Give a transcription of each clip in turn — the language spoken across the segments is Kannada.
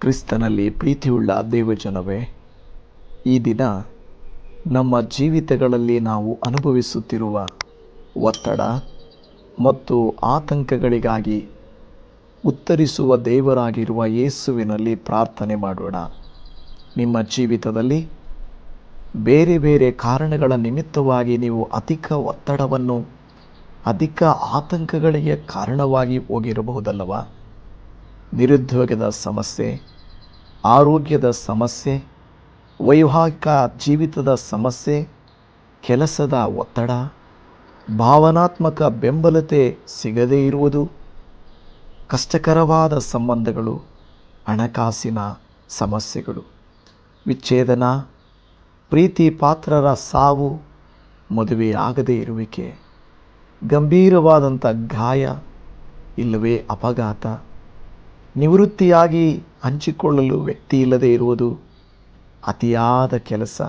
ಕ್ರಿಸ್ತನಲ್ಲಿ ಪ್ರೀತಿಯುಳ್ಳ ದೇವಜನವೇ, ಈ ದಿನ ನಮ್ಮ ಜೀವಿತಗಳಲ್ಲಿ ನಾವು ಅನುಭವಿಸುತ್ತಿರುವ ಒತ್ತಡ ಮತ್ತು ಆತಂಕಗಳಿಗಾಗಿ ಉತ್ತರಿಸುವ ದೇವರಾಗಿರುವ ಯೇಸುವಿನಲ್ಲಿ ಪ್ರಾರ್ಥನೆ ಮಾಡೋಣ. ನಿಮ್ಮ ಜೀವಿತದಲ್ಲಿ ಬೇರೆ ಬೇರೆ ಕಾರಣಗಳ ನಿಮಿತ್ತವಾಗಿ ನೀವು ಅಧಿಕ ಒತ್ತಡವನ್ನು, ಅಧಿಕ ಆತಂಕಗಳಿಗೆ ಕಾರಣವಾಗಿ ಹೋಗಿರಬಹುದಲ್ಲವಾ? ನಿರುದ್ಯೋಗದ ಸಮಸ್ಯೆ, ಆರೋಗ್ಯದ ಸಮಸ್ಯೆ, ವೈವಾಹಿಕ ಜೀವಿತದ ಸಮಸ್ಯೆ, ಕೆಲಸದ ಒತ್ತಡ, ಭಾವನಾತ್ಮಕ ಬೆಂಬಲತೆ ಸಿಗದೇ ಇರುವುದು, ಕಷ್ಟಕರವಾದ ಸಂಬಂಧಗಳು, ಹಣಕಾಸಿನ ಸಮಸ್ಯೆಗಳು. ವಿಚ್ಛೇದನ, ಪ್ರೀತಿ ಪಾತ್ರರ ಸಾವು ಮದುವೆಯಾಗದೇ ಇರುವಿಕೆ ಗಂಭೀರವಾದಂಥ ಗಾಯ, ಇಲ್ಲವೇ ಅಪಘಾತ. ನಿವೃತ್ತಿಯಾಗಿ ಹಂಚಿಕೊಳ್ಳಲು ವ್ಯಕ್ತಿ ಇಲ್ಲದೆ ಇರುವುದು ಅತಿಯಾದ ಕೆಲಸ.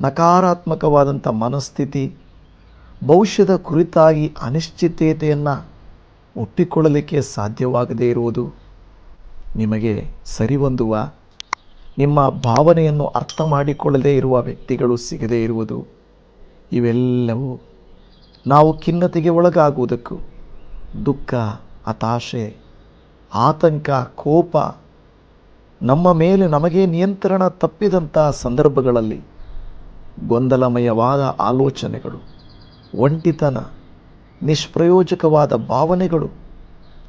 ನಕಾರಾತ್ಮಕವಾದಂಥ ಮನಸ್ಥಿತಿ, ಭವಿಷ್ಯದ ಕುರಿತಾಗಿ ಅನಿಶ್ಚಿತತೆಯನ್ನು ಒಪ್ಪಿಕೊಳ್ಳಲಿಕ್ಕೆ ಸಾಧ್ಯವಾಗದೇ ಇರುವುದು ನಿಮಗೆ ಸರಿಹೊಂದುವ, ನಿಮ್ಮ ಭಾವನೆಯನ್ನು ಅರ್ಥ ಮಾಡಿಕೊಳ್ಳದೇ ಇರುವ ವ್ಯಕ್ತಿಗಳು ಸಿಗದೇ ಇರುವುದು. ಇವೆಲ್ಲವೂ ನಾವು ಖಿನ್ನತೆಗೆ ಒಳಗಾಗುವುದಕ್ಕೂ ದುಃಖ, ಹತಾಶೆ ಆತಂಕ, ಕೋಪ ನಮ್ಮ ಮೇಲೆ ನಮಗೆ ನಿಯಂತ್ರಣ ತಪ್ಪಿದಂಥ ಸಂದರ್ಭಗಳಲ್ಲಿ ಗೊಂದಲಮಯವಾದ ಆಲೋಚನೆಗಳು, ಒಂಟಿತನ, ನಿಷ್ಪ್ರಯೋಜಕವಾದ ಭಾವನೆಗಳು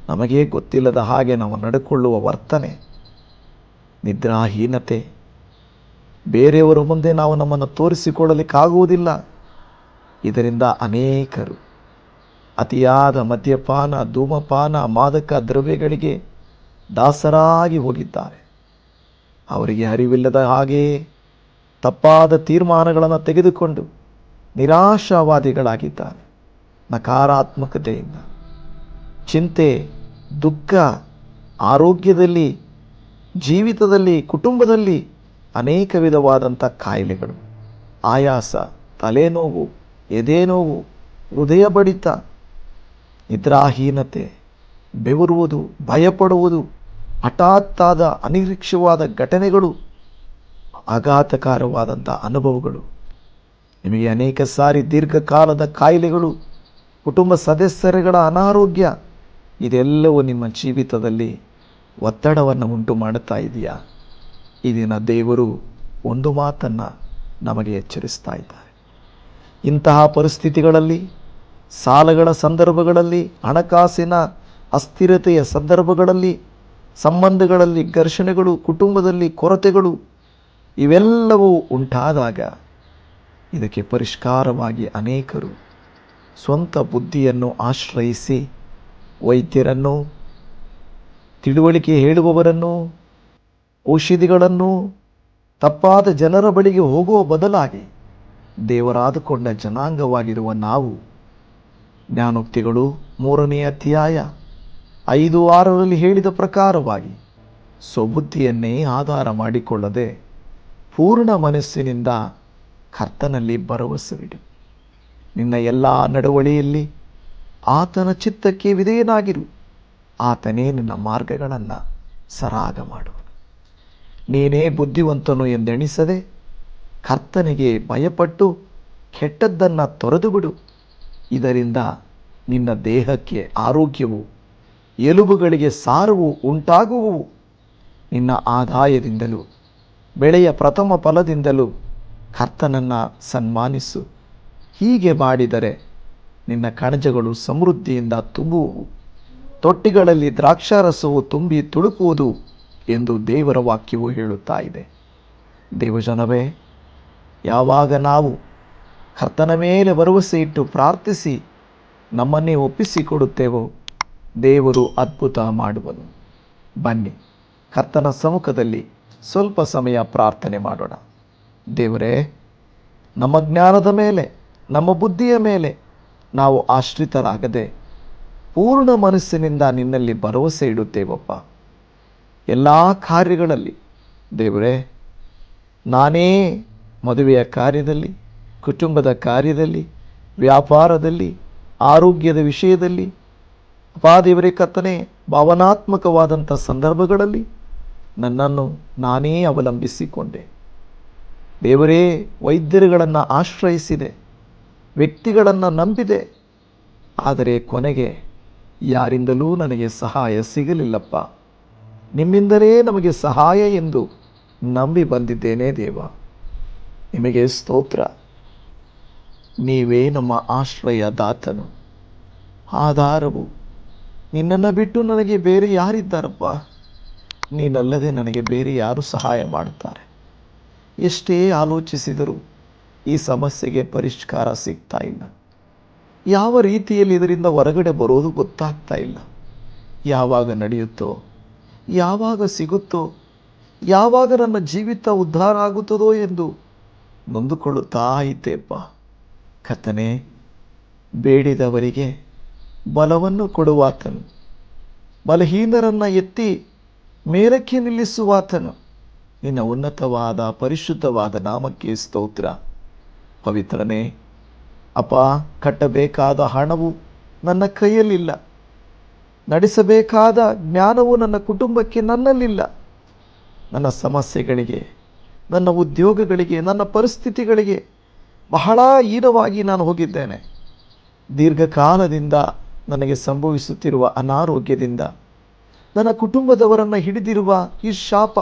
ನಮಗೇ ಗೊತ್ತಿಲ್ಲದ ಹಾಗೆ ನಾವು ನಡೆಕೊಳ್ಳುವ ವರ್ತನೆ, ನಿದ್ರಾಹೀನತೆ. ಬೇರೆಯವರ ಮುಂದೆ ನಾವು ನಮ್ಮನ್ನು ತೋರಿಸಿಕೊಳ್ಳಲಿಕ್ಕಾಗುವುದಿಲ್ಲ. ಇದರಿಂದ ಅನೇಕರು ಅತಿಯಾದ ಮದ್ಯಪಾನ, ಧೂಮಪಾನ, ಮಾದಕ ದ್ರವ್ಯಗಳಿಗೆ ದಾಸರಾಗಿ ಹೋಗಿದ್ದಾರೆ. ಅವರಿಗೆ ಅರಿವಿಲ್ಲದ ಹಾಗೆ ತಪ್ಪಾದ ತೀರ್ಮಾನಗಳನ್ನು ತೆಗೆದುಕೊಂಡು ನಿರಾಶಾವಾದಿಗಳಾಗಿದ್ದಾರೆ. ನಕಾರಾತ್ಮಕತೆಯಿಂದ, ಚಿಂತೆ, ದುಃಖ, ಆರೋಗ್ಯದಲ್ಲಿ, ಜೀವಿತದಲ್ಲಿ, ಕುಟುಂಬದಲ್ಲಿ ಅನೇಕ ವಿಧವಾದಂಥ ಕಾಯಿಲೆಗಳು, ಆಯಾಸ, ತಲೆನೋವು, ಎದೆನೋವು, ಹೃದಯ ಬಡಿತ ನಿದ್ರಾಹೀನತೆ, ಬೆವರುವುದು, ಭಯಪಡುವುದು, ಹಠಾತ್ತಾದ ಅನಿರೀಕ್ಷವಾದ ಘಟನೆಗಳು ಆಘಾತಕಾರವಾದಂಥ ಅನುಭವಗಳು. ನಿಮಗೆ ಅನೇಕ ಸಾರಿ ದೀರ್ಘಕಾಲದ ಕಾಯಿಲೆಗಳು, ಕುಟುಂಬ ಸದಸ್ಯರುಗಳ ಅನಾರೋಗ್ಯ, ಇದೆಲ್ಲವೂ ನಿಮ್ಮ ಜೀವಿತದಲ್ಲಿ ಒತ್ತಡವನ್ನು ಉಂಟು ಮಾಡುತ್ತಾ ಇದೆಯಾ? ಈ ದಿನ ದೇವರು ಒಂದು ಮಾತನ್ನು ನಮಗೆ ಎಚ್ಚರಿಸ್ತಾ ಇದ್ದಾರೆ. ಇಂತಹ ಪರಿಸ್ಥಿತಿಗಳಲ್ಲಿ ಸಾಲಗಳ ಸಂದರ್ಭಗಳಲ್ಲಿ, ಹಣಕಾಸಿನ ಅಸ್ಥಿರತೆಯ ಸಂದರ್ಭಗಳಲ್ಲಿ, ಸಂಬಂಧಗಳಲ್ಲಿ, ಘರ್ಷಣೆಗಳು, ಕುಟುಂಬದಲ್ಲಿ ಕೊರತೆಗಳು, ಇವೆಲ್ಲವೂ ಉಂಟಾದಾಗ ಇದಕ್ಕೆ ಪರಿಷ್ಕಾರವಾಗಿ ಅನೇಕರು ಸ್ವಂತ ಬುದ್ಧಿಯನ್ನು ಆಶ್ರಯಿಸಿ, ವೈದ್ಯರನ್ನು, ತಿಳುವಳಿಕೆ ಹೇಳುವವರನ್ನು, ಔಷಧಿಗಳನ್ನು, ತಪ್ಪಾದ ಜನರ ಬಳಿಗೆ ಹೋಗುವ ಬದಲಾಗಿ ದೇವರಾದುಕೊಂಡ ಜನಾಂಗವಾಗಿರುವ ನಾವು ಜ್ಞಾನೋಕ್ತಿಗಳು ಮೂರನೇ ಅಧ್ಯಾಯ ಐದು ಆರರಲ್ಲಿ ಹೇಳಿದ ಪ್ರಕಾರವಾಗಿ ಸ್ವಬುದ್ಧಿಯನ್ನೇ ಆಧಾರ ಮಾಡಿಕೊಳ್ಳದೆ ಪೂರ್ಣ ಮನಸ್ಸಿನಿಂದ ಕರ್ತನಲ್ಲಿ ಭರವಸೆವಿಡು. ನಿನ್ನ ಎಲ್ಲ ನಡವಳಿಯಲ್ಲಿ ಆತನ ಚಿತ್ತಕ್ಕೆ ವಿಧೇಯನಾಗಿರು. ಆತನೇ ನಿನ್ನ ಮಾರ್ಗಗಳನ್ನು ಸರಾಗ ಮಾಡು. ನೀನೇ ಬುದ್ಧಿವಂತನು ಎಂದೆಣಿಸದೆ ಕರ್ತನಿಗೆ ಭಯಪಟ್ಟು ಕೆಟ್ಟದ್ದನ್ನು ತೊರೆದು ಬಿಡು. ಇದರಿಂದ ನಿನ್ನ ದೇಹಕ್ಕೆ ಆರೋಗ್ಯವು, ಎಲುಬುಗಳಿಗೆ ಸಾರವು ಉಂಟಾಗುವುವು ನಿನ್ನ ಆದಾಯದಿಂದಲೂ, ಬೆಳೆಯ ಪ್ರಥಮ ಫಲದಿಂದಲೂ ಕರ್ತನನ್ನು ಸನ್ಮಾನಿಸು. ಹೀಗೆ ಮಾಡಿದರೆ ನಿನ್ನ ಕಣಜಗಳು ಸಮೃದ್ಧಿಯಿಂದ ತುಂಬುವು. ತೊಟ್ಟಿಗಳಲ್ಲಿ ದ್ರಾಕ್ಷಾರಸವು ತುಂಬಿ ತುಳುಕುವುದು ಎಂದು ದೇವರ ವಾಕ್ಯವು ಹೇಳುತ್ತಾ ಇದೆ. ದೇವಜನವೇ, ಯಾವಾಗ ನಾವು ಕರ್ತನ ಮೇಲೆ ಭರವಸೆ ಇಟ್ಟು ಪ್ರಾರ್ಥಿಸಿ, ನಮ್ಮನ್ನೇ ಒಪ್ಪಿಸಿಕೊಡುತ್ತೇವೋ ದೇವರು ಅದ್ಭುತ ಮಾಡುವನು. ಬನ್ನಿ, ಕರ್ತನ ಸಮ್ಮುಖದಲ್ಲಿ ಸ್ವಲ್ಪ ಸಮಯ ಪ್ರಾರ್ಥನೆ ಮಾಡೋಣ. ದೇವರೇ, ನಮ್ಮ ಜ್ಞಾನದ ಮೇಲೆ, ನಮ್ಮ ಬುದ್ಧಿಯ ಮೇಲೆ ನಾವು ಆಶ್ರಿತರಾಗದೆ ಪೂರ್ಣ ಮನಸ್ಸಿನಿಂದ ನಿನ್ನಲ್ಲಿ ಭರವಸೆ ಇಡುತ್ತೇವಪ್ಪ. ಎಲ್ಲ ಕಾರ್ಯಗಳಲ್ಲಿ ದೇವರೇ, ನಾನೇ ಮದುವೆಯ ಕಾರ್ಯದಲ್ಲಿ ಕುಟುಂಬದ ಕಾರ್ಯದಲ್ಲಿ, ವ್ಯಾಪಾರದಲ್ಲಿ, ಆರೋಗ್ಯದ ವಿಷಯದಲ್ಲಿ, ಅಪಾದೇವರೇ ಕತ್ತನೆ ಭಾವನಾತ್ಮಕವಾದಂಥ ಸಂದರ್ಭಗಳಲ್ಲಿ ನನ್ನನ್ನು ನಾನೇ ಅವಲಂಬಿಸಿಕೊಂಡೆ. ದೇವರೇ, ವೈದ್ಯರುಗಳನ್ನು ಆಶ್ರಯಿಸಿದೆ, ವ್ಯಕ್ತಿಗಳನ್ನು ನಂಬಿದೆ. ಆದರೆ ಕೊನೆಗೆ ಯಾರಿಂದಲೂ ನನಗೆ ಸಹಾಯ ಸಿಗಲಿಲ್ಲಪ್ಪ. ನಿಮ್ಮಿಂದಲೇ ನಮಗೆ ಸಹಾಯ ಎಂದು ನಂಬಿ ಬಂದಿದ್ದೇನೆ ದೇವ. ನಿಮಗೆ ಸ್ತೋತ್ರ. ನೀವೇ ನಮ್ಮ ಆಶ್ರಯ ದಾತನು ಆಧಾರವು ನಿನ್ನನ್ನು ಬಿಟ್ಟು ನನಗೆ ಬೇರೆ ಯಾರಿದ್ದಾರಪ್ಪ? ನೀನಲ್ಲದೆ ನನಗೆ ಬೇರೆ ಯಾರು ಸಹಾಯ ಮಾಡುತ್ತಾರೆ? ಎಷ್ಟೇ ಆಲೋಚಿಸಿದರೂ ಈ ಸಮಸ್ಯೆಗೆ ಪರಿಷ್ಕಾರ ಸಿಗ್ತಾ ಇಲ್ಲ. ಯಾವ ರೀತಿಯಲ್ಲಿ ಇದರಿಂದ ಹೊರಗಡೆ ಬರೋದು ಗೊತ್ತಾಗ್ತಾ ಇಲ್ಲ. ಯಾವಾಗ ನಡೆಯುತ್ತೋ, ಯಾವಾಗ ಸಿಗುತ್ತೋ, ಯಾವಾಗ ನನ್ನ ಜೀವಿತ ಉದ್ಧಾರ ಆಗುತ್ತದೋ ಎಂದು ನೊಂದುಕೊಳ್ಳುತ್ತಾ ಇದ್ದೇಪ್ಪ. ಕರ್ತನೇ, ಬೇಡಿದವರಿಗೆ ಬಲವನ್ನು ಕೊಡುವಾತನು. ಬಲಹೀನರನ್ನು ಎತ್ತಿ ಮೇಲಕ್ಕೆ ನಿಲ್ಲಿಸುವಾತನು. ನಿನ್ನ ಉನ್ನತವಾದ, ಪರಿಶುದ್ಧವಾದ ನಾಮಕ್ಕೆ ಸ್ತೋತ್ರ. ಪವಿತ್ರನೇ ಅಪ ಕಟ್ಟಬೇಕಾದ ಹಣವು ನನ್ನ ಕೈಯಲ್ಲಿಲ್ಲ. ನಡೆಸಬೇಕಾದ ಜ್ಞಾನವು ನನ್ನ ಕುಟುಂಬಕ್ಕೆ ನನ್ನಲ್ಲಿಲ್ಲ. ನನ್ನ ಸಮಸ್ಯೆಗಳಿಗೆ, ನನ್ನ ಉದ್ಯೋಗಗಳಿಗೆ, ನನ್ನ ಪರಿಸ್ಥಿತಿಗಳಿಗೆ ಬಹಳ ಹೀನವಾಗಿ ನಾನು ಹೋಗಿದ್ದೇನೆ. ದೀರ್ಘಕಾಲದಿಂದ ನನಗೆ ಸಂಭವಿಸುತ್ತಿರುವ ಅನಾರೋಗ್ಯದಿಂದ ನನ್ನ ಕುಟುಂಬದವರನ್ನು ಹಿಡಿದಿರುವ ಈ ಶಾಪ,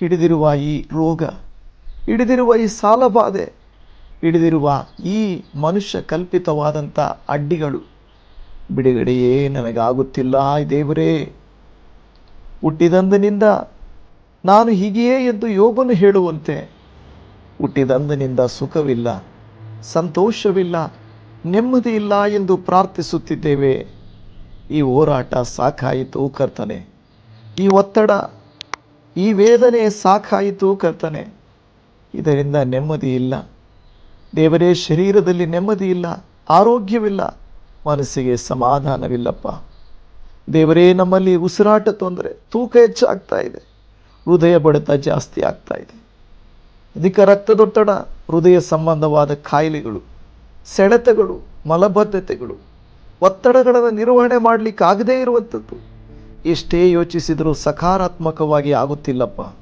ಹಿಡಿದಿರುವ ಈ ರೋಗ, ಹಿಡಿದಿರುವ ಈ ಸಾಲಬಾಧೆ, ಹಿಡಿದಿರುವ ಈ ಮನುಷ್ಯ ಕಲ್ಪಿತವಾದಂಥ ಅಡ್ಡಿಗಳು ಬಿಡುಗಡೆಯೇ ನನಗಾಗುತ್ತಿಲ್ಲ. ದೇವರೇ, ಹುಟ್ಟಿದಂದಿನಿಂದ ನಾನು ಹೀಗೆಯೇ ಎಂದು ಯೋಗನು ಹೇಳುವಂತೆ ಹುಟ್ಟಿದಂದಿನಿಂದ ಸುಖವಿಲ್ಲ, ಸಂತೋಷವಿಲ್ಲ ನೆಮ್ಮದಿ ಇಲ್ಲ ಎಂದು ಪ್ರಾರ್ಥಿಸುತ್ತಿದ್ದೇವೆ. ಈ ಹೋರಾಟ ಸಾಕಾಯಿತು ಕರ್ತನೆ. ಈ ಒತ್ತಡ, ಈ ವೇದನೆ ಸಾಕಾಯಿತು ಕರ್ತನೆ. ಇದರಿಂದ ನೆಮ್ಮದಿ ಇಲ್ಲ ದೇವರೇ, ಶರೀರದಲ್ಲಿ ನೆಮ್ಮದಿ ಇಲ್ಲ ಆರೋಗ್ಯವಿಲ್ಲ, ಮನಸ್ಸಿಗೆ ಸಮಾಧಾನವಿಲ್ಲಪ್ಪ. ದೇವರೇ, ನಮ್ಮಲ್ಲಿ ಉಸಿರಾಟ ತೊಂದರೆ, ತೂಕ ಹೆಚ್ಚಾಗ್ತಾ ಇದೆ ಹೃದಯ ಬಡಿತ ಜಾಸ್ತಿ ಆಗ್ತಾ ಇದೆ. ಅಧಿಕ ರಕ್ತದೊತ್ತಡ, ಹೃದಯ ಸಂಬಂಧವಾದ ಕಾಯಿಲೆಗಳು, ಸೆಳೆತಗಳು, ಮಲಬದ್ಧತೆಗಳು, ಒತ್ತಡಗಳನ್ನು ನಿರ್ವಹಣೆ ಮಾಡಲಿಕ್ಕಾಗದೇ ಇರುವಂಥದ್ದು. ಎಷ್ಟೇ ಯೋಚಿಸಿದರೂ ಸಕಾರಾತ್ಮಕವಾಗಿ ಆಗುತ್ತಿಲ್ಲಪ್ಪ.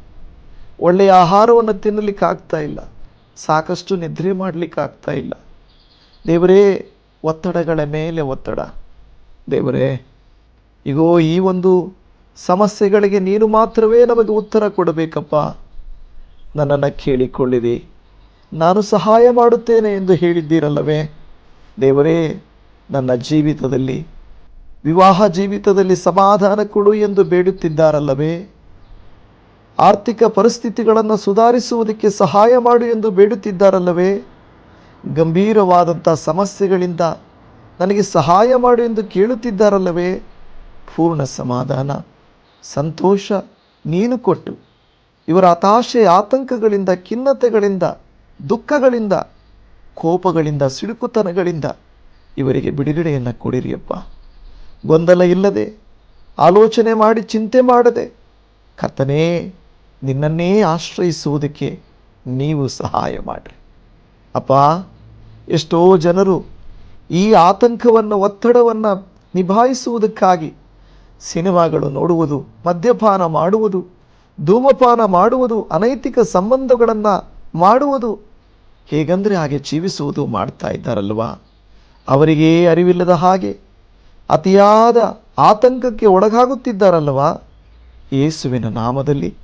ಒಳ್ಳೆಯ ಆಹಾರವನ್ನು ತಿನ್ನಲಿಕ್ಕೆ ಆಗ್ತಾ ಇಲ್ಲ. ಸಾಕಷ್ಟು ನಿದ್ರೆ ಮಾಡಲಿಕ್ಕೆ ಆಗ್ತಾ ಇಲ್ಲ. ದೇವರೇ, ಒತ್ತಡಗಳ ಮೇಲೆ ಒತ್ತಡ. ದೇವರೇ, ಇಗೋ, ಈ ಒಂದು ಸಮಸ್ಯೆಗಳಿಗೆ ನೀನು ಮಾತ್ರವೇ ನಮಗೆ ಉತ್ತರ ಕೊಡಬೇಕಪ್ಪ. ನನ್ನನ್ನು ಕೇಳಿಕೊಳ್ಳಿರಿ. ನಾನು ಸಹಾಯ ಮಾಡುತ್ತೇನೆ ಎಂದು ಹೇಳಿದ್ದೀರಲ್ಲವೇ? ದೇವರೇ, ನನ್ನ ಜೀವಿತದಲ್ಲಿ, ವಿವಾಹ ಜೀವಿತದಲ್ಲಿ ಸಮಾಧಾನ ಕೊಡು ಎಂದು ಬೇಡುತ್ತಿದ್ದಾರಲ್ಲವೇ? ಆರ್ಥಿಕ ಪರಿಸ್ಥಿತಿಗಳನ್ನು ಸುಧಾರಿಸುವುದಕ್ಕೆ ಸಹಾಯ ಮಾಡು ಎಂದು ಬೇಡುತ್ತಿದ್ದಾರಲ್ಲವೇ? ಗಂಭೀರವಾದಂಥ ಸಮಸ್ಯೆಗಳಿಂದ ನನಗೆ ಸಹಾಯ ಮಾಡು ಎಂದು ಕೇಳುತ್ತಿದ್ದಾರಲ್ಲವೇ? ಪೂರ್ಣ ಸಮಾಧಾನ, ಸಂತೋಷ ನೀನು ಕೊಟ್ಟು. ಇವರ ಹತಾಶೆ, ಆತಂಕಗಳಿಂದ, ಖಿನ್ನತೆಗಳಿಂದ, ದುಃಖಗಳಿಂದ, ಕೋಪಗಳಿಂದ ಸಿಡುಕುತನಗಳಿಂದ ಇವರಿಗೆ ಬಿಡುಗಡೆಯನ್ನು ಕೊಡಿರಿಯಪ್ಪ ಗೊಂದಲ ಇಲ್ಲದೆ, ಆಲೋಚನೆ ಮಾಡಿ, ಚಿಂತೆ ಮಾಡದೆ ಕರ್ತನೇ, ನಿನ್ನನ್ನೇ ಆಶ್ರಯಿಸುವುದಕ್ಕೆ ನೀವು ಸಹಾಯ ಮಾಡಿರಿ. ಅಪ್ಪ, ಎಷ್ಟೋ ಜನರು ಈ ಆತಂಕವನ್ನು, ಒತ್ತಡವನ್ನು ನಿಭಾಯಿಸುವುದಕ್ಕಾಗಿ ಸಿನಿಮಾಗಳು ನೋಡುವುದು, ಮದ್ಯಪಾನ ಮಾಡುವುದು ಧೂಮಪಾನ ಮಾಡುವುದು ಅನೈತಿಕ ಸಂಬಂಧಗಳನ್ನು ಮಾಡುವುದು. ಹೇಗಂದರೆ ಹಾಗೆ ಜೀವಿಸುವುದು ಮಾಡ್ತಾ ಇದ್ದಾರಲ್ವಾ? ಅವರಿಗೇ ಅರಿವಿಲ್ಲದ ಹಾಗೆ ಅತಿಯಾದ ಆತಂಕಕ್ಕೆ ಒಳಗಾಗುತ್ತಿದ್ದಾರಲ್ವಾ? ಯೇಸುವಿನ ನಾಮದಲ್ಲಿ.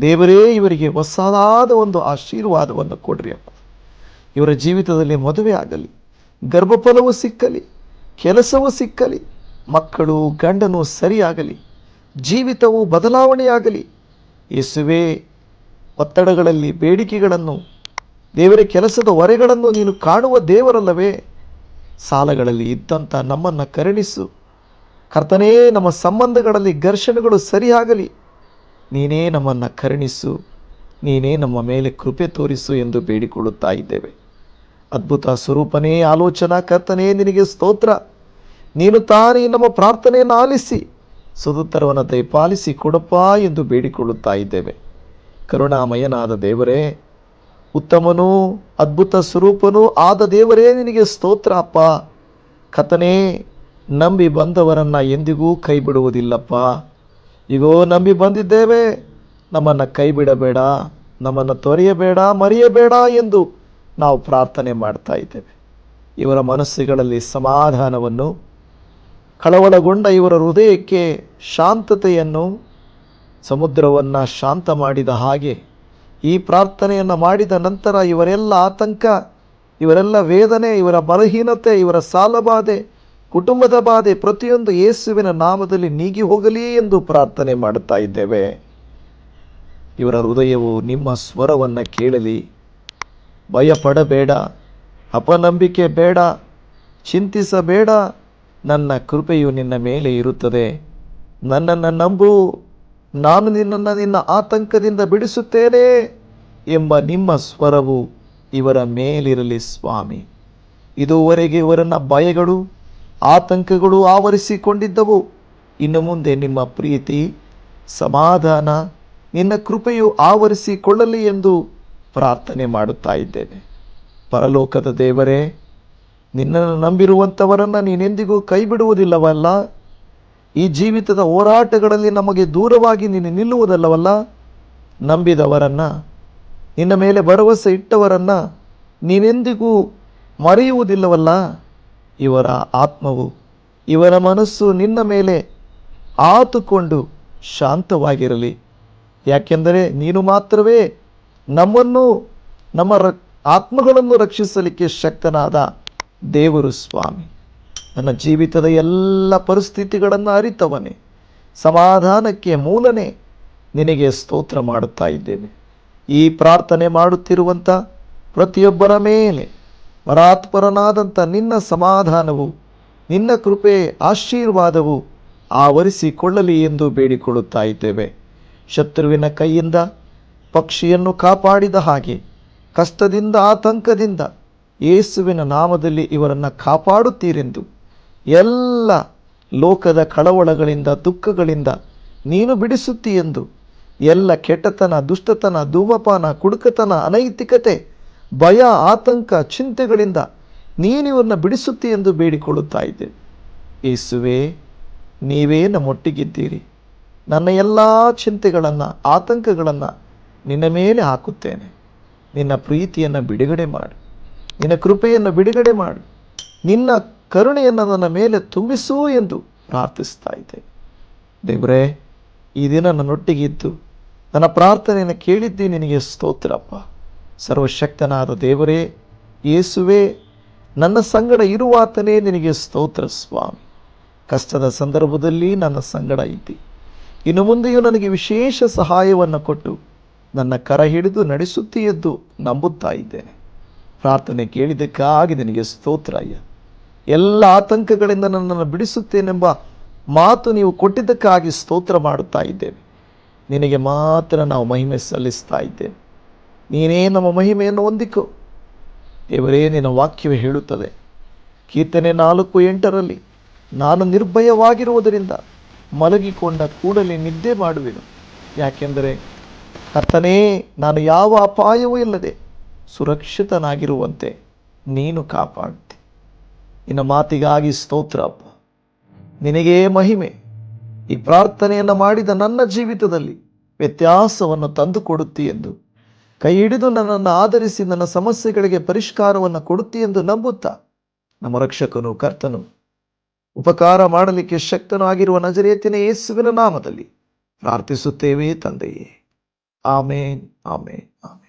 ದೇವರೇ, ಇವರಿಗೆ ಹೊಸದಾದ ಒಂದು ಆಶೀರ್ವಾದವನ್ನು ಕೊಡ್ರಿ ಅಪ್ಪ. ಇವರ ಜೀವಿತದಲ್ಲಿ ಮದುವೆ ಆಗಲಿ, ಗರ್ಭಫಲವು ಸಿಕ್ಕಲಿ, ಕೆಲಸವೂ ಸಿಕ್ಕಲಿ, ಮಕ್ಕಳು, ಗಂಡನು ಸರಿಯಾಗಲಿ, ಜೀವಿತವು ಬದಲಾವಣೆಯಾಗಲಿ ಯೇಸುವೇ, ಒತ್ತಡಗಳಲ್ಲಿ ಬೇಡಿಕೆಗಳನ್ನು, ದೇವರ ಕೆಲಸದ ಹೊರೆಗಳನ್ನು ನೀನು ಕಾಣುವ ದೇವರಲ್ಲವೇ, ಸಾಲಗಳಲ್ಲಿ ಇದ್ದಂಥ ನಮ್ಮನ್ನು ಕರುಣಿಸು. ಕರ್ತನೇ, ನಮ್ಮ ಸಂಬಂಧಗಳಲ್ಲಿ ಘರ್ಷಣೆಗಳು ಸರಿಯಾಗಲಿ. ನೀನೇ ನಮ್ಮನ್ನು ಕರುಣಿಸು. ನೀನೇ ನಮ್ಮ ಮೇಲೆ ಕೃಪೆ ತೋರಿಸು ಎಂದು ಬೇಡಿಕೊಳ್ಳುತ್ತಾ ಇದ್ದೇವೆ. ಅದ್ಭುತ ಸ್ವರೂಪನೇ, ಆಲೋಚನಾ ಕರ್ತನೇ, ನಿನಗೆ ಸ್ತೋತ್ರ. ನೀನು ತಾನೇ ನಮ್ಮ ಪ್ರಾರ್ಥನೆಯನ್ನು ಆಲಿಸಿ. ಸುದುತ್ತರವನ್ನು ದಯಪಾಲಿಸಿ ಕೊಡಪ್ಪ ಎಂದು ಬೇಡಿಕೊಳ್ಳುತ್ತಾ ಇದ್ದೇವೆ. ಕರುಣಾಮಯನಾದ ದೇವರೇ, ಉತ್ತಮನೂ ಅದ್ಭುತ ಸ್ವರೂಪನೂ ಆದ ದೇವರೇ, ನಿನಗೆ ಸ್ತೋತ್ರ ಅಪ್ಪ. ಕಥನೇ ನಂಬಿ ಬಂದವರನ್ನು ಎಂದಿಗೂ ಕೈ ಬಿಡುವುದಿಲ್ಲಪ್ಪ ಇಗೋ, ನಂಬಿ ಬಂದಿದ್ದೇವೆ. ನಮ್ಮನ್ನು ಕೈ ಬಿಡಬೇಡ ನಮ್ಮನ್ನು ತೊರೆಯಬೇಡ, ಮರೆಯಬೇಡ ಎಂದು ನಾವು ಪ್ರಾರ್ಥನೆ ಮಾಡ್ತಾ ಇದ್ದೇವೆ. ಇವರ ಮನಸ್ಸುಗಳಲ್ಲಿ ಸಮಾಧಾನವನ್ನು ಕಳವಳಗೊಂಡ ಇವರ ಹೃದಯಕ್ಕೆ ಶಾಂತತೆಯನ್ನು, ಸಮುದ್ರವನ್ನು ಶಾಂತ ಮಾಡಿದ ಹಾಗೆ, ಈ ಪ್ರಾರ್ಥನೆಯನ್ನು ಮಾಡಿದ ನಂತರ ಇವರೆಲ್ಲ ಆತಂಕ, ಇವರೆಲ್ಲ ವೇದನೆ, ಇವರ ಬಲಹೀನತೆ, ಇವರ ಸಾಲಬಾಧೆ, ಕುಟುಂಬದ ಬಾಧೆ ಪ್ರತಿಯೊಂದು ಯೇಸುವಿನ ನಾಮದಲ್ಲಿ ನೀಗಿ ಹೋಗಲಿ ಎಂದು ಪ್ರಾರ್ಥನೆ ಮಾಡುತ್ತಾ ಇದ್ದೇವೆ. ಇವರ ಹೃದಯವು ನಿಮ್ಮ ಸ್ವರವನ್ನು ಕೇಳಲಿ. ಭಯಪಡಬೇಡ, ಅಪನಂಬಿಕೆ ಬೇಡ, ಚಿಂತಿಸಬೇಡ ನನ್ನ ಕೃಪೆಯು ನಿನ್ನ ಮೇಲೆ ಇರುತ್ತದೆ. ನನ್ನನ್ನು ನಂಬು. ನಾನು ನಿನ್ನನ್ನು ನಿನ್ನ ಆತಂಕದಿಂದ ಬಿಡಿಸುತ್ತೇನೆ ಎಂಬ ನಿಮ್ಮ ಸ್ವರವು ಇವರ ಮೇಲಿರಲಿ ಸ್ವಾಮಿ. ಇದುವರೆಗೆ ಇವರನ್ನು ಭಯಗಳು, ಆತಂಕಗಳು ಆವರಿಸಿಕೊಂಡಿದ್ದವು. ಇನ್ನು ಮುಂದೆ ನಿಮ್ಮ ಪ್ರೀತಿ, ಸಮಾಧಾನ, ನಿನ್ನ ಕೃಪೆಯು ಆವರಿಸಿಕೊಳ್ಳಲಿ ಎಂದು ಪ್ರಾರ್ಥನೆ ಮಾಡುತ್ತಾ ಇದ್ದೇನೆ. ಪರಲೋಕದ ದೇವರೇ ನಿನ್ನನ್ನು ನಂಬಿರುವಂಥವರನ್ನು ನೀನೆಂದಿಗೂ ಕೈ ಬಿಡುವುದಿಲ್ಲವಲ್ಲ ಈ ಜೀವಿತದ ಹೋರಾಟಗಳಲ್ಲಿ ನಮಗೆ ದೂರವಾಗಿ ನೀನು ನಿಲ್ಲುವುದಲ್ಲವಲ್ಲ? ನಂಬಿದವರನ್ನು, ನಿನ್ನ ಮೇಲೆ ಭರವಸೆ ಇಟ್ಟವರನ್ನು ನೀನೆಂದಿಗೂ ಮರೆಯುವುದಿಲ್ಲವಲ್ಲ? ಇವರ ಆತ್ಮವು, ಇವರ ಮನಸ್ಸು ನಿನ್ನ ಮೇಲೆ ಆತುಕೊಂಡು ಶಾಂತವಾಗಿರಲಿ. ಯಾಕೆಂದರೆ ನೀನು ಮಾತ್ರವೇ ನಮ್ಮನ್ನು, ನಮ್ಮ ರ, ಆತ್ಮಗಳನ್ನು ರಕ್ಷಿಸಲಿಕ್ಕೆ ಶಕ್ತನಾದ ದೇವರು ಸ್ವಾಮಿ. ನನ್ನ ಜೀವಿತದ ಎಲ್ಲ ಪರಿಸ್ಥಿತಿಗಳನ್ನು ಅರಿತವನೆ. ಸಮಾಧಾನಕ್ಕೆ ಮೂಲನೇ ನಿನಗೆ ಸ್ತೋತ್ರ ಮಾಡುತ್ತಾ ಇದ್ದೇನೆ. ಈ ಪ್ರಾರ್ಥನೆ ಮಾಡುತ್ತಿರುವಂಥ ಪ್ರತಿಯೊಬ್ಬರ ಮೇಲೆ ಪರಾತ್ಪರನಾದಂಥ ನಿನ್ನ ಸಮಾಧಾನವು, ನಿನ್ನ ಕೃಪೆ, ಆಶೀರ್ವಾದವು ಆವರಿಸಿಕೊಳ್ಳಲಿ ಎಂದು ಬೇಡಿಕೊಳ್ಳುತ್ತಾ ಇದ್ದೇವೆ. ಶತ್ರುವಿನ ಕೈಯಿಂದ ಪಕ್ಷಿಯನ್ನು ಕಾಪಾಡಿದ ಹಾಗೆ, ಕಷ್ಟದಿಂದ, ಆತಂಕದಿಂದ ಯೇಸುವಿನ ನಾಮದಲ್ಲಿ ಇವರನ್ನು ಕಾಪಾಡುತ್ತೀರೆಂದು. ಎಲ್ಲ ಲೋಕದ ಕಳವಳಗಳಿಂದ, ದುಃಖಗಳಿಂದ ನೀನು ಬಿಡಿಸುತ್ತೀಯೆಂದು. ಎಲ್ಲ ಕೆಟ್ಟತನ, ದುಷ್ಟತನ, ಧೂಮಪಾನ, ಕುಡುಕತನ, ಅನೈತಿಕತೆ, ಭಯ, ಆತಂಕ, ಚಿಂತೆಗಳಿಂದ ನೀನಿವರನ್ನು ಬಿಡಿಸುತ್ತಿ ಎಂದು ಬೇಡಿಕೊಳ್ಳುತ್ತಾ ಇದ್ದೆ. ಯೇಸುವೇ, ನೀವೇ ನಮ್ಮೊಟ್ಟಿಗಿದ್ದೀರಿ. ನನ್ನ ಎಲ್ಲ ಚಿಂತೆಗಳನ್ನು, ಆತಂಕಗಳನ್ನು ನಿನ್ನ ಮೇಲೆ ಹಾಕುತ್ತೇನೆ. ನಿನ್ನ ಪ್ರೀತಿಯನ್ನು ಬಿಡುಗಡೆ ಮಾಡು. ನಿನ್ನ ಕೃಪೆಯನ್ನು ಬಿಡುಗಡೆ ಮಾಡು. ನಿನ್ನ ಕರುಣೆಯನ್ನು ನನ್ನ ಮೇಲೆ ತುಂಬಿಸು ಎಂದು ಪ್ರಾರ್ಥಿಸ್ತಾ ಇದ್ದೇನೆ. ದೇವರೇ, ಈ ದಿನ ನನ್ನೊಟ್ಟಿಗಿದ್ದು, ನನ್ನ ಪ್ರಾರ್ಥನೆಯನ್ನು ಕೇಳಿದ್ದೆ ನಿನಗೆ ಸ್ತೋತ್ರಪ್ಪ. ಸರ್ವಶಕ್ತನಾದ ದೇವರೇ, ಯೇಸುವೆ, ನನ್ನ ಸಂಗಡ ಇರುವಾತನೇ ನಿನಗೆ ಸ್ತೋತ್ರ ಸ್ವಾಮಿ. ಕಷ್ಟದ ಸಂದರ್ಭದಲ್ಲಿ ನನ್ನ ಸಂಗಡ ಇದ್ದಿ. ಇನ್ನು ಮುಂದೆಯೂ ನನಗೆ ವಿಶೇಷ ಸಹಾಯವನ್ನು ಕೊಟ್ಟು ನನ್ನ ಕರ ಹಿಡಿದು ನಡೆಸುತ್ತೀಯದ್ದು ನಂಬುತ್ತಾ ಇದ್ದೇನೆ. ಪ್ರಾರ್ಥನೆ ಕೇಳಿದ್ದಕ್ಕಾಗಿ ನಿನಗೆ ಸ್ತೋತ್ರ, ಅಯ್ಯ. ಎಲ್ಲ ಆತಂಕಗಳಿಂದ ನನ್ನನ್ನು ಬಿಡಿಸುತ್ತೇನೆಂಬ ಮಾತು ನೀವು ಕೊಟ್ಟಿದ್ದಕ್ಕಾಗಿ ಸ್ತೋತ್ರ ಮಾಡುತ್ತಾ ಇದ್ದೇವೆ. ನಿನಗೆ ಮಾತ್ರ ನಾವು ಮಹಿಮೆ ಸಲ್ಲಿಸ್ತಾ ಇದ್ದೇವೆ. ನೀನೇ ನಮ್ಮ ಮಹಿಮೆಯನ್ನು ಹೊಂದಿಕೊ. ದೇವರೇ, ನಿನ್ನ ವಾಕ್ಯವೇ ಹೇಳುತ್ತದೆ. ಕೀರ್ತನೆ ನಾಲ್ಕು ಎಂಟರಲ್ಲಿ, ನಾನು ನಿರ್ಭಯವಾಗಿರುವುದರಿಂದ ಮಲಗಿಕೊಂಡ ಕೂಡಲೇ ನಿದ್ದೆ ಮಾಡುವೆನು. ಯಾಕೆಂದರೆ ಕರ್ತನೇ, ನಾನು ಯಾವ ಅಪಾಯವೂ ಇಲ್ಲದೆ ಸುರಕ್ಷಿತನಾಗಿರುವಂತೆ ನೀನು ಕಾಪಾಡ್ತಿ ನಿನ್ನ ಮಾತಿಗಾಗಿ ಸ್ತೋತ್ರ, ಅಪ್ಪ. ನಿನಗೇ ಮಹಿಮೆ. ಈ ಪ್ರಾರ್ಥನೆಯನ್ನು ಮಾಡಿದ ನನ್ನ ಜೀವಿತದಲ್ಲಿ ವ್ಯತ್ಯಾಸವನ್ನು ತಂದುಕೊಡುತ್ತಿ ಎಂದು ಕೈ ಹಿಡಿದು ನನ್ನನ್ನು ಆಧರಿಸಿ ನನ್ನ ಸಮಸ್ಯೆಗಳಿಗೆ ಪರಿಷ್ಕಾರವನ್ನು ಕೊಡುತ್ತಿ ಎಂದು ನಂಬುತ್ತಾ, ನಮ್ಮ ರಕ್ಷಕನು ಕರ್ತನು ಉಪಕಾರ ಮಾಡಲಿಕ್ಕೆ ಶಕ್ತನು ಆಗಿರುವ ನಜರೇತಿನ ಯೇಸುವಿನ ನಾಮದಲ್ಲಿ ಪ್ರಾರ್ಥಿಸುತ್ತೇವೆ ತಂದೆಯೇ. ಆಮೇನ್ ಆಮೇನ್ ಆಮೇನ್.